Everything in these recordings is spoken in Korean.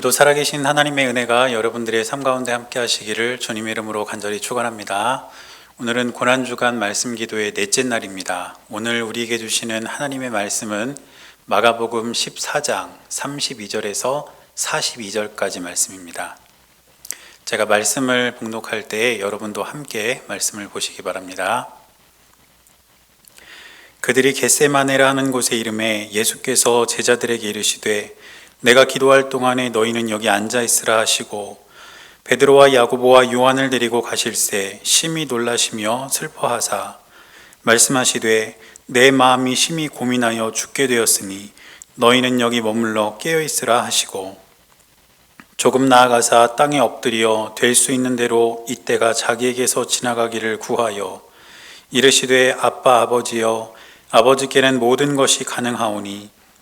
오늘도 살아계신 하나님의 은혜가 여러분들의 삶 가운데 함께 하시기를 주님의 이름으로 간절히 축원합니다. 오늘은 고난 주간 말씀 기도의 넷째 날입니다. 오늘 우리에게 주시는 하나님의 말씀은 마가복음 14장 32절에서 42절까지 말씀입니다. 제가 말씀을 봉독할 때 여러분도 함께 말씀을 보시기 바랍니다. 그들이 겟세마네라 하는 곳에 이름에 예수께서 제자들에게 이르시되 내가 기도할 동안에 너희는 여기 앉아 있으라 하시고 베드로와 야고보와 요한을 데리고 가실새 심히 놀라시며 슬퍼하사 말씀하시되 내 마음이 심히 고민하여 죽게 되었으니 너희는 여기 머물러 깨어 있으라 하시고 조금 나아가사 땅에 엎드려 될 수 있는 대로 이때가 자기에게서 지나가기를 구하여 이르시되 아빠 아버지여 아버지께는 모든 것이 가능하오니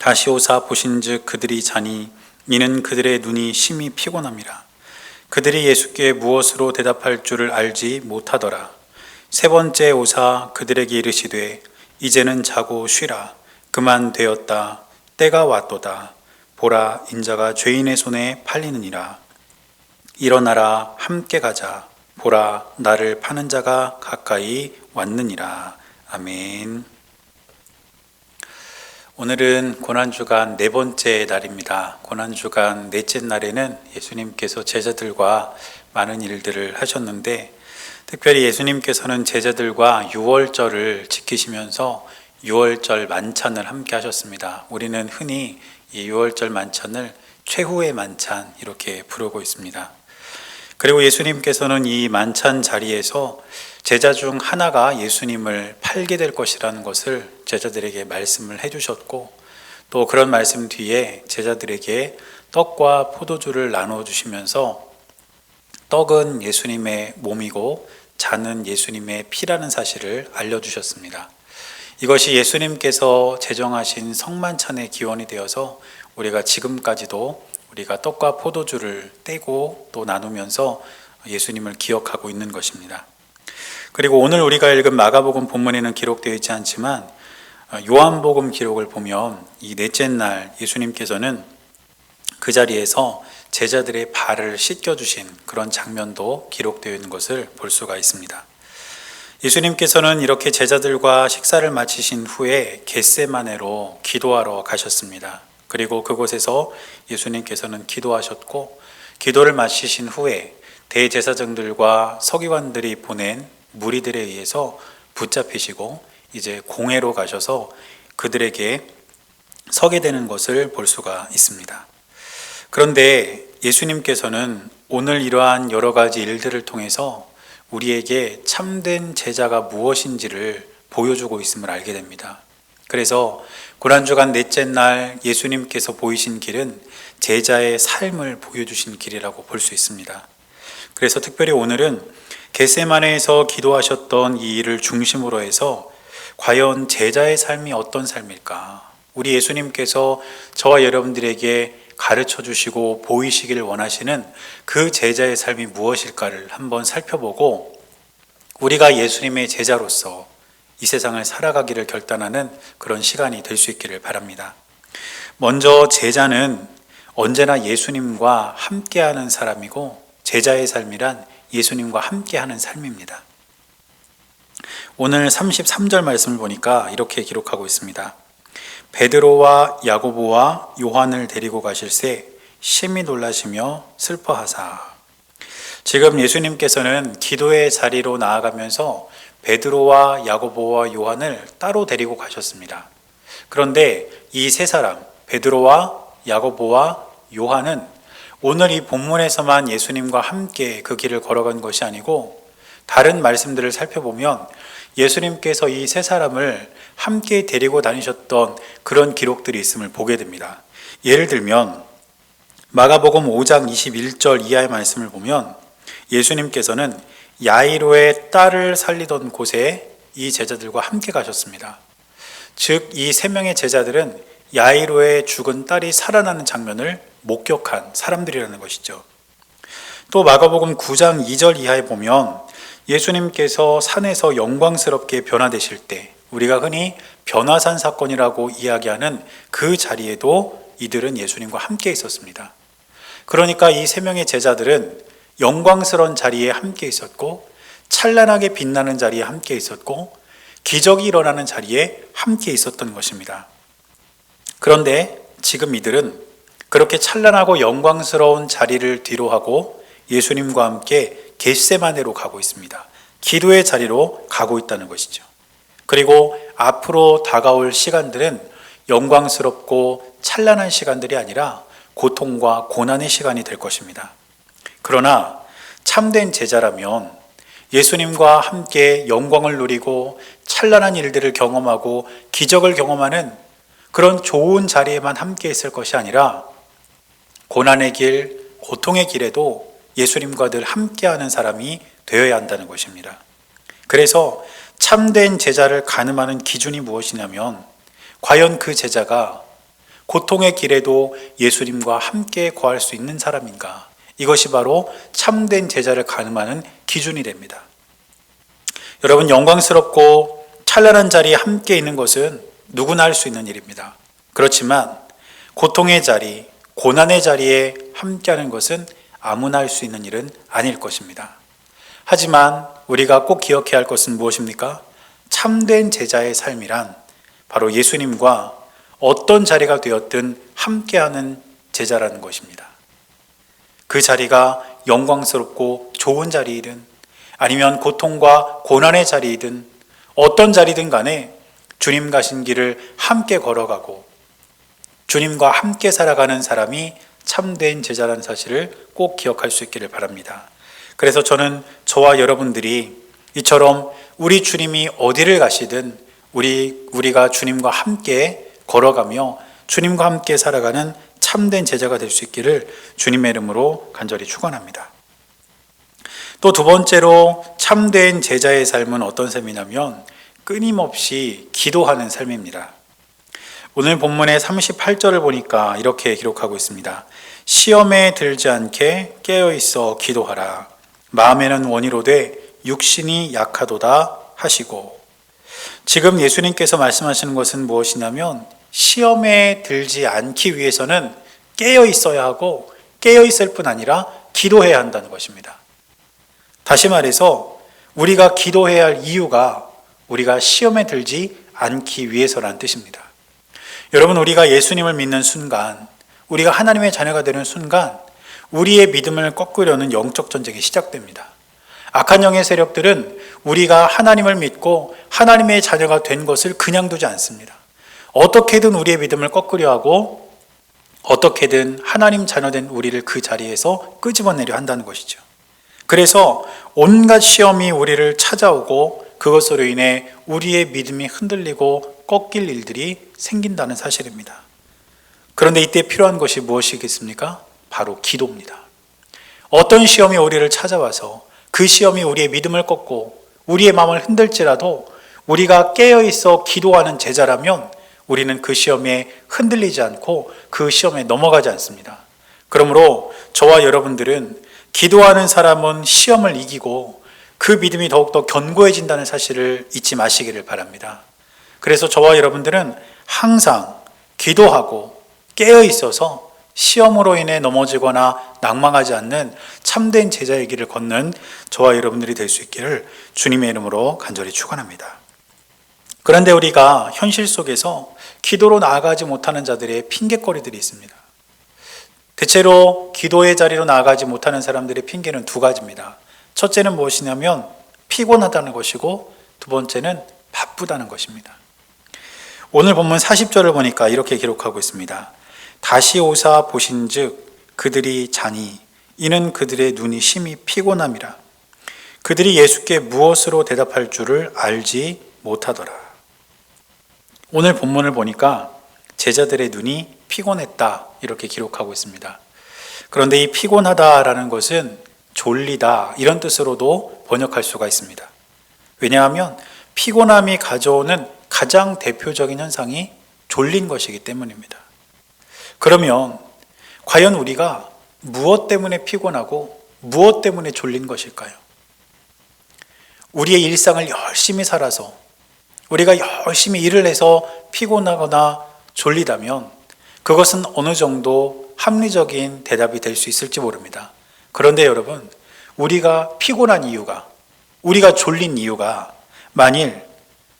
다시 오사 보신즉 그들이 자니 이는 그들의 눈이 심히 피곤함이라. 그들이 예수께 무엇으로 대답할 줄을 알지 못하더라. 세 번째 오사 그들에게 이르시되 이제는 자고 쉬라. 그만 되었다. 때가 왔도다. 보라 인자가 죄인의 손에 팔리느니라. 일어나라 함께 가자. 보라 나를 파는 자가 가까이 왔느니라. 아멘. 오늘은 고난주간 네 번째 날입니다. 고난주간 넷째 날에는 예수님께서 제자들과 많은 일들을 하셨는데, 특별히 예수님께서는 제자들과 6월절을 지키시면서 6월절 만찬을 함께 하셨습니다. 우리는 흔히 이 6월절 만찬을 최후의 만찬 이렇게 부르고 있습니다. 그리고 예수님께서는 이 만찬 자리에서 제자 중 하나가 예수님을 팔게 될 것이라는 것을 제자들에게 말씀을 해주셨고 또 그런 말씀 뒤에 제자들에게 떡과 포도주를 나누어 주시면서 떡은 예수님의 몸이고 잔은 예수님의 피라는 사실을 알려주셨습니다. 이것이 예수님께서 제정하신 성만찬의 기원이 되어서 우리가 지금까지도 우리가 떡과 포도주를 떼고 또 나누면서 예수님을 기억하고 있는 것입니다. 그리고 오늘 우리가 읽은 마가복음 본문에는 기록되어 있지 않지만 어, 요한복음 기록을 보면 이 넷째 날 예수님께서는 그 자리에서 제자들의 발을 씻겨 주신 그런 장면도 기록되어 있는 것을 볼 수가 있습니다. 예수님께서는 이렇게 제자들과 식사를 마치신 후에 겟세마네로 기도하러 가셨습니다. 그리고 그곳에서 예수님께서는 기도하셨고 기도를 마치신 후에 대제사장들과 서기관들이 보낸 무리들에 의해서 붙잡히시고 이제 공회로 가셔서 그들에게 서게 되는 것을 볼 수가 있습니다. 그런데 예수님께서는 오늘 이러한 여러 가지 일들을 통해서 우리에게 참된 제자가 무엇인지를 보여주고 있음을 알게 됩니다. 그래서 고난주간 넷째 날 예수님께서 보이신 길은 제자의 삶을 보여주신 길이라고 볼 수 있습니다. 그래서 특별히 오늘은 겟세마네에서 기도하셨던 이 일을 중심으로 해서 과연 제자의 삶이 어떤 삶일까? 우리 예수님께서 저와 여러분들에게 가르쳐 주시고 보이시기를 원하시는 그 제자의 삶이 무엇일까를 한번 살펴보고 우리가 예수님의 제자로서 이 세상을 살아가기를 결단하는 그런 시간이 될 수 있기를 바랍니다. 먼저 제자는 언제나 예수님과 함께하는 사람이고 제자의 삶이란 예수님과 함께하는 삶입니다. 오늘 33절 말씀을 보니까 이렇게 기록하고 있습니다. 베드로와 야고보와 요한을 데리고 가실새 심히 놀라시며 슬퍼하사. 지금 예수님께서는 기도의 자리로 나아가면서 베드로와 야고보와 요한을 따로 데리고 가셨습니다. 그런데 이 세 사람, 베드로와 야고보와 요한은 오늘 이 본문에서만 예수님과 함께 그 길을 걸어간 것이 아니고 다른 말씀들을 살펴보면 예수님께서 이 세 사람을 함께 데리고 다니셨던 그런 기록들이 있음을 보게 됩니다. 예를 들면 마가복음 5장 21절 이하의 말씀을 보면 예수님께서는 야이로의 딸을 살리던 곳에 이 제자들과 함께 가셨습니다. 즉, 이 세 명의 제자들은 야이로의 죽은 딸이 살아나는 장면을 목격한 사람들이라는 것이죠. 또 마가복음 9장 2절 이하에 보면 예수님께서 산에서 영광스럽게 변화되실 때 우리가 흔히 변화산 사건이라고 이야기하는 그 자리에도 이들은 예수님과 함께 있었습니다. 그러니까 이 세 명의 제자들은 영광스러운 자리에 함께 있었고 찬란하게 빛나는 자리에 함께 있었고 기적이 일어나는 자리에 함께 있었던 것입니다. 그런데 지금 이들은 그렇게 찬란하고 영광스러운 자리를 뒤로하고 예수님과 함께 겟세마네로 가고 있습니다. 기도의 자리로 가고 있다는 것이죠. 그리고 앞으로 다가올 시간들은 영광스럽고 찬란한 시간들이 아니라 고통과 고난의 시간이 될 것입니다. 그러나 참된 제자라면 예수님과 함께 영광을 누리고 찬란한 일들을 경험하고 기적을 경험하는 그런 좋은 자리에만 함께 있을 것이 아니라 고난의 길, 고통의 길에도 예수님과 늘 함께하는 사람이 되어야 한다는 것입니다. 그래서 참된 제자를 가늠하는 기준이 무엇이냐면 과연 그 제자가 고통의 길에도 예수님과 함께 거할 수 있는 사람인가? 이것이 바로 참된 제자를 가늠하는 기준이 됩니다. 여러분 영광스럽고 찬란한 자리에 함께 있는 것은 누구나 할 수 있는 일입니다. 그렇지만 고통의 자리, 고난의 자리에 함께하는 것은 아무나 할 수 있는 일은 아닐 것입니다. 하지만 우리가 꼭 기억해야 할 것은 무엇입니까? 참된 제자의 삶이란 바로 예수님과 어떤 자리가 되었든 함께하는 제자라는 것입니다. 그 자리가 영광스럽고 좋은 자리이든 아니면 고통과 고난의 자리이든 어떤 자리든 간에 주님 가신 길을 함께 걸어가고 주님과 함께 살아가는 사람이 참된 제자라는 사실을 꼭 기억할 수 있기를 바랍니다. 그래서 저는 저와 여러분들이 이처럼 우리 주님이 어디를 가시든 우리 우리가 주님과 함께 걸어가며 주님과 함께 살아가는 참된 제자가 될 수 있기를 주님의 이름으로 간절히 축원합니다. 또 두 번째로 참된 제자의 삶은 어떤 삶이냐면 끊임없이 기도하는 삶입니다. 오늘 본문의 38절을 보니까 이렇게 기록하고 있습니다. 시험에 들지 않게 깨어 있어 기도하라. 마음에는 원이로되 육신이 약하도다 하시고 지금 예수님께서 말씀하시는 것은 무엇이냐면 시험에 들지 않기 위해서는 깨어 있어야 하고 깨어 있을 뿐 아니라 기도해야 한다는 것입니다. 다시 말해서 우리가 기도해야 할 이유가 우리가 시험에 들지 않기 위해서라는 뜻입니다. 여러분, 우리가 예수님을 믿는 순간, 우리가 하나님의 자녀가 되는 순간, 우리의 믿음을 꺾으려는 영적 전쟁이 시작됩니다. 악한 영의 세력들은 우리가 하나님을 믿고 하나님의 자녀가 된 것을 그냥 두지 않습니다. 어떻게든 우리의 믿음을 꺾으려 하고 어떻게든 하나님 자녀된 우리를 그 자리에서 끄집어내려 한다는 것이죠. 그래서 온갖 시험이 우리를 찾아오고 그것으로 인해 우리의 믿음이 흔들리고 꺾일 일들이 생긴다는 사실입니다. 그런데 이때 필요한 것이 무엇이겠습니까? 바로 기도입니다. 어떤 시험이 우리를 찾아와서 그 시험이 우리의 믿음을 꺾고 우리의 마음을 흔들지라도 우리가 깨어 있어 기도하는 제자라면 우리는 그 시험에 흔들리지 않고 그 시험에 넘어가지 않습니다. 그러므로 저와 여러분들은 기도하는 사람은 시험을 이기고 그 믿음이 더욱더 견고해진다는 사실을 잊지 마시기를 바랍니다. 그래서 저와 여러분들은 항상 기도하고 깨어 있어서 시험으로 인해 넘어지거나 낭망하지 않는 참된 제자의 길을 걷는 저와 여러분들이 될 수 있기를 주님의 이름으로 간절히 축원합니다. 그런데 우리가 현실 속에서 기도로 나아가지 못하는 자들의 핑계거리들이 있습니다. 대체로 기도의 자리로 나아가지 못하는 사람들의 핑계는 두 가지입니다. 첫째는 무엇이냐면 피곤하다는 것이고 두 번째는 바쁘다는 것입니다. 오늘 본문 40절을 보니까 이렇게 기록하고 있습니다. 다시 오사 보신즉 그들이 자니 이는 그들의 눈이 심히 피곤함이라 그들이 예수께 무엇으로 대답할 줄을 알지 못하더라. 오늘 본문을 보니까 제자들의 눈이 피곤했다 이렇게 기록하고 있습니다. 그런데 이 피곤하다라는 것은 졸리다 이런 뜻으로도 번역할 수가 있습니다. 왜냐하면 피곤함이 가져오는 가장 대표적인 현상이 졸린 것이기 때문입니다. 그러면 과연 우리가 무엇 때문에 피곤하고 무엇 때문에 졸린 것일까요? 우리의 일상을 열심히 살아서 우리가 열심히 일을 해서 피곤하거나 졸리다면 그것은 어느 정도 합리적인 대답이 될 수 있을지 모릅니다. 그런데 여러분, 우리가 피곤한 이유가, 우리가 졸린 이유가 만일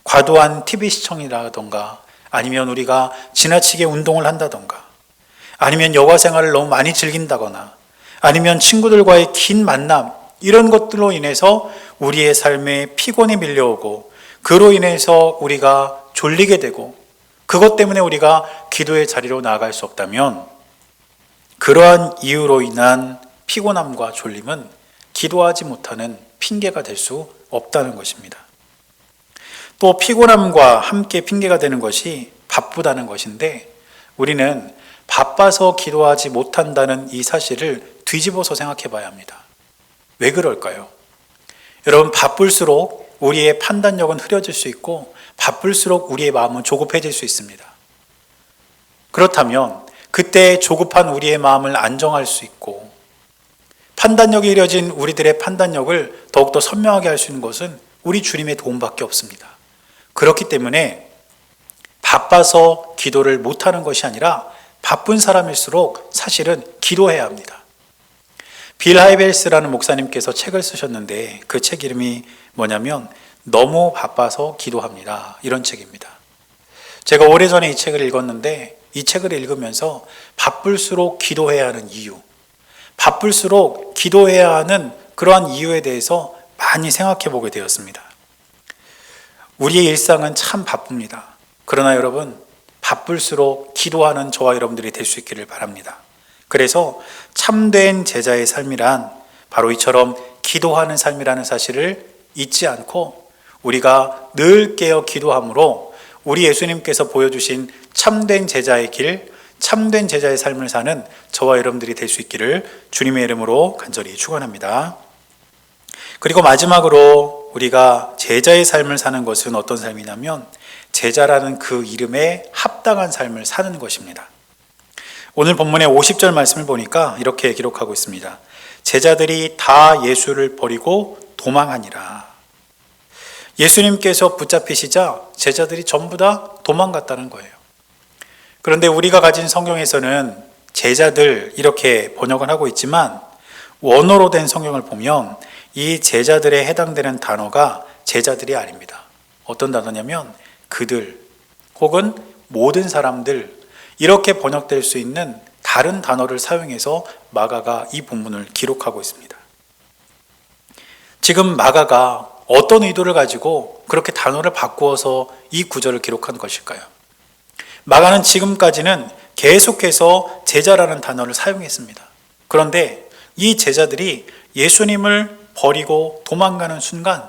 과도한 TV 시청이라던가 아니면 우리가 지나치게 운동을 한다던가 아니면 여가 생활을 너무 많이 즐긴다거나 아니면 친구들과의 긴 만남 이런 것들로 인해서 우리의 삶에 피곤이 밀려오고 그로 인해서 우리가 졸리게 되고 그것 때문에 우리가 기도의 자리로 나아갈 수 없다면 그러한 이유로 인한 피곤함과 졸림은 기도하지 못하는 핑계가 될 수 없다는 것입니다. 또 피곤함과 함께 핑계가 되는 것이 바쁘다는 것인데 우리는 바빠서 기도하지 못한다는 이 사실을 뒤집어서 생각해 봐야 합니다. 왜 그럴까요? 여러분, 바쁠수록 우리의 판단력은 흐려질 수 있고 바쁠수록 우리의 마음은 조급해질 수 있습니다. 그렇다면 그때 조급한 우리의 마음을 안정할 수 있고 판단력이 흐려진 우리들의 판단력을 더욱더 선명하게 할 수 있는 것은 우리 주님의 도움밖에 없습니다. 그렇기 때문에 바빠서 기도를 못하는 것이 아니라 바쁜 사람일수록 사실은 기도해야 합니다. 빌 하이벨스라는 목사님께서 책을 쓰셨는데 그 책 이름이 뭐냐면 너무 바빠서 기도합니다. 이런 책입니다. 제가 오래전에 이 책을 읽었는데 이 책을 읽으면서 바쁠수록 기도해야 하는 이유, 바쁠수록 기도해야 하는 그러한 이유에 대해서 많이 생각해 보게 되었습니다. 우리의 일상은 참 바쁩니다. 그러나 여러분, 바쁠수록 기도하는 저와 여러분들이 될 수 있기를 바랍니다. 그래서 참된 제자의 삶이란 바로 이처럼 기도하는 삶이라는 사실을 잊지 않고 우리가 늘 깨어 기도함으로 우리 예수님께서 보여주신 참된 제자의 길, 참된 제자의 삶을 사는 저와 여러분들이 될 수 있기를 주님의 이름으로 간절히 축원합니다. 그리고 마지막으로 우리가 제자의 삶을 사는 것은 어떤 삶이냐면 제자라는 그 이름에 합당한 삶을 사는 것입니다. 오늘 본문의 50절 말씀을 보니까 이렇게 기록하고 있습니다. 제자들이 다 예수를 버리고 도망하니라. 예수님께서 붙잡히시자 제자들이 전부 다 도망갔다는 거예요. 그런데 우리가 가진 성경에서는 제자들 이렇게 번역을 하고 있지만 원어로 된 성경을 보면 이 제자들에 해당되는 단어가 제자들이 아닙니다. 어떤 단어냐면 그들 혹은 모든 사람들 이렇게 번역될 수 있는 다른 단어를 사용해서 마가가 이 본문을 기록하고 있습니다. 지금 마가가 어떤 의도를 가지고 그렇게 단어를 바꾸어서 이 구절을 기록한 것일까요? 마가는 지금까지는 계속해서 제자라는 단어를 사용했습니다. 그런데 이 제자들이 예수님을 버리고 도망가는 순간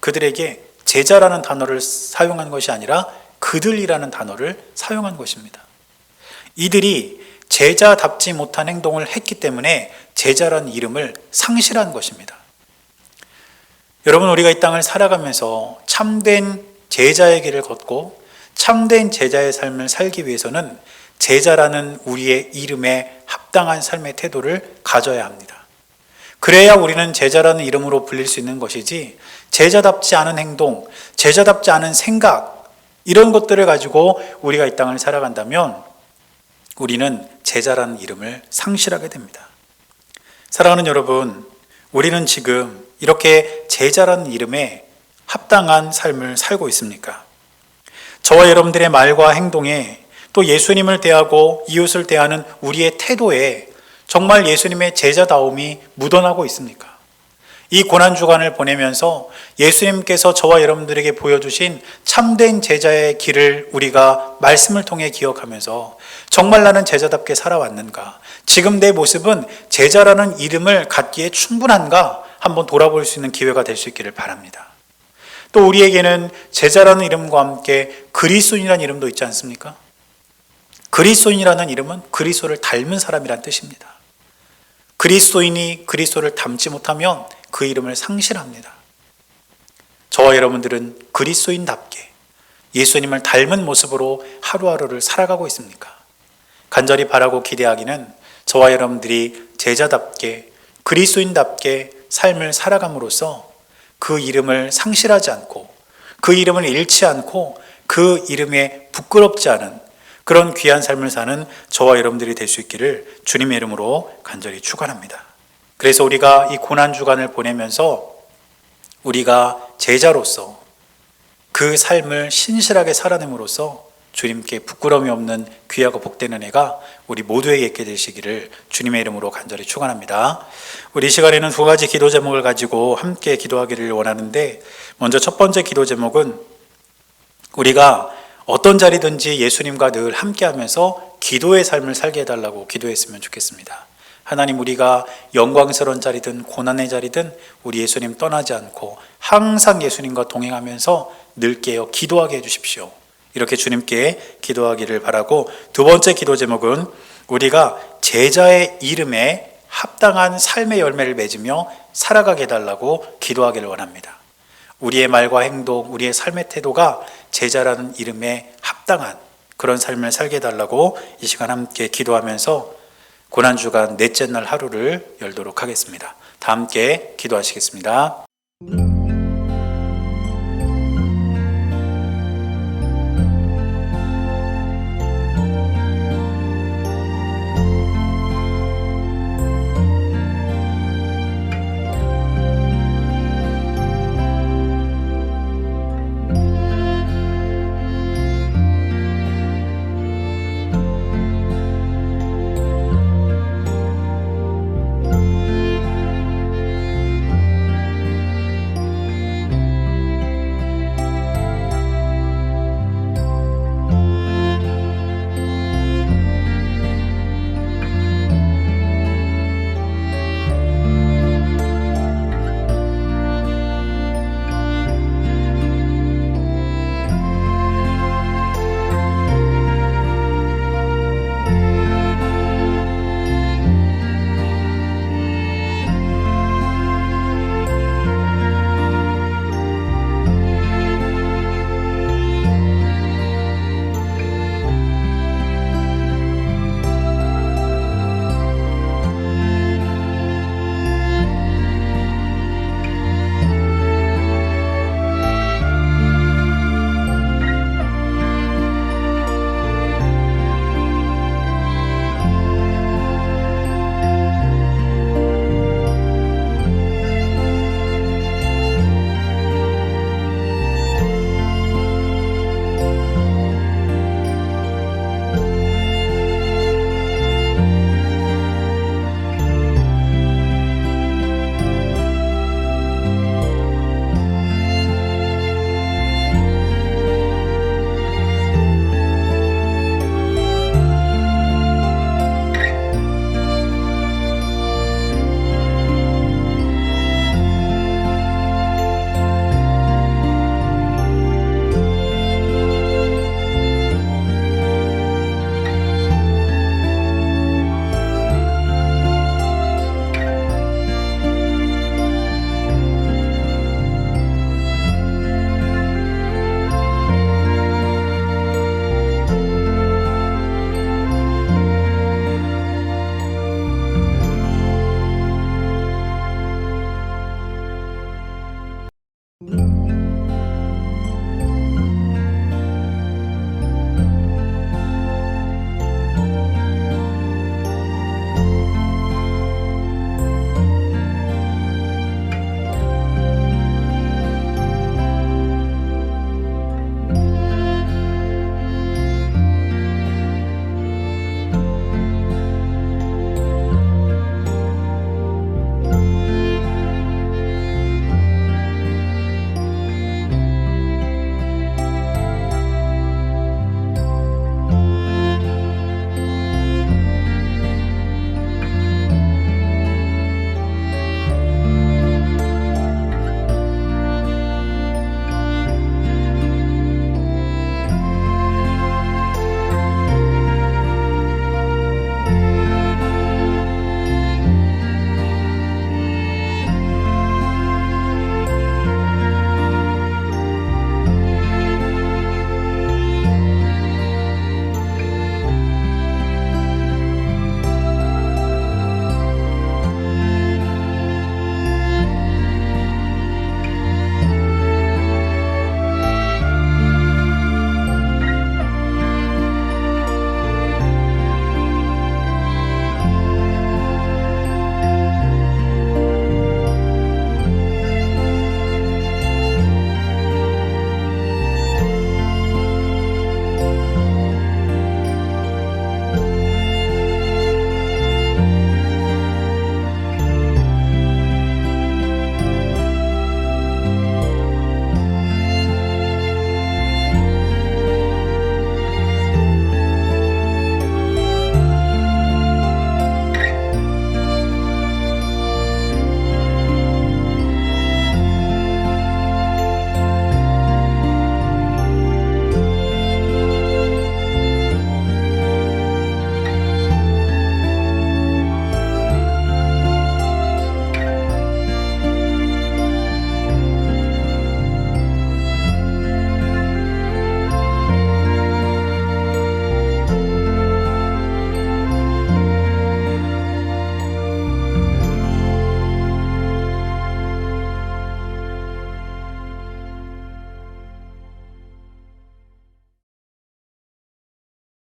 그들에게 제자라는 단어를 사용한 것이 아니라 그들이라는 단어를 사용한 것입니다. 이들이 제자답지 못한 행동을 했기 때문에 제자라는 이름을 상실한 것입니다. 여러분, 우리가 이 땅을 살아가면서 참된 제자의 길을 걷고 참된 제자의 삶을 살기 위해서는 제자라는 우리의 이름에 합당한 삶의 태도를 가져야 합니다. 그래야 우리는 제자라는 이름으로 불릴 수 있는 것이지 제자답지 않은 행동, 제자답지 않은 생각 이런 것들을 가지고 우리가 이 땅을 살아간다면 우리는 제자라는 이름을 상실하게 됩니다. 사랑하는 여러분, 우리는 지금 이렇게 제자라는 이름에 합당한 삶을 살고 있습니까? 저와 여러분들의 말과 행동에 또 예수님을 대하고 이웃을 대하는 우리의 태도에 정말 예수님의 제자다움이 묻어나고 있습니까? 이 고난주간을 보내면서 예수님께서 저와 여러분들에게 보여주신 참된 제자의 길을 우리가 말씀을 통해 기억하면서 정말 나는 제자답게 살아왔는가? 지금 내 모습은 제자라는 이름을 갖기에 충분한가? 한번 돌아볼 수 있는 기회가 될 수 있기를 바랍니다. 또 우리에게는 제자라는 이름과 함께 그리스도인이라는 이름도 있지 않습니까? 그리스도인이라는 이름은 그리스도를 닮은 사람이란 뜻입니다. 그리스도인이 그리스도를 닮지 못하면 그 이름을 상실합니다. 저와 여러분들은 그리스도인답게 예수님을 닮은 모습으로 하루하루를 살아가고 있습니까? 간절히 바라고 기대하기는 저와 여러분들이 제자답게 그리스도인답게 삶을 살아감으로써 그 이름을 상실하지 않고 그 이름을 잃지 않고 그 이름에 부끄럽지 않은 그런 귀한 삶을 사는 저와 여러분들이 될 수 있기를 주님의 이름으로 간절히 축원합니다. 그래서 우리가 이 고난 주간을 보내면서 우리가 제자로서 그 삶을 신실하게 살아냄으로써 주님께 부끄러움이 없는 귀하고 복된 은혜가 우리 모두에게 있게 되시기를 주님의 이름으로 간절히 축원합니다. 우리 이 시간에는 두 가지 기도 제목을 가지고 함께 기도하기를 원하는데 먼저 첫 번째 기도 제목은 우리가 어떤 자리든지 예수님과 늘 함께하면서 기도의 삶을 살게 해달라고 기도했으면 좋겠습니다. 하나님 우리가 영광스러운 자리든 고난의 자리든 우리 예수님 떠나지 않고 항상 예수님과 동행하면서 늘 깨어 기도하게 해주십시오. 이렇게 주님께 기도하기를 바라고 두 번째 기도 제목은 우리가 제자의 이름에 합당한 삶의 열매를 맺으며 살아가게 해달라고 기도하기를 원합니다. 우리의 말과 행동, 우리의 삶의 태도가 제자라는 이름에 합당한 그런 삶을 살게 해달라고 이 시간 함께 기도하면서 고난주간 넷째 날 하루를 열도록 하겠습니다. 다 함께 기도하시겠습니다.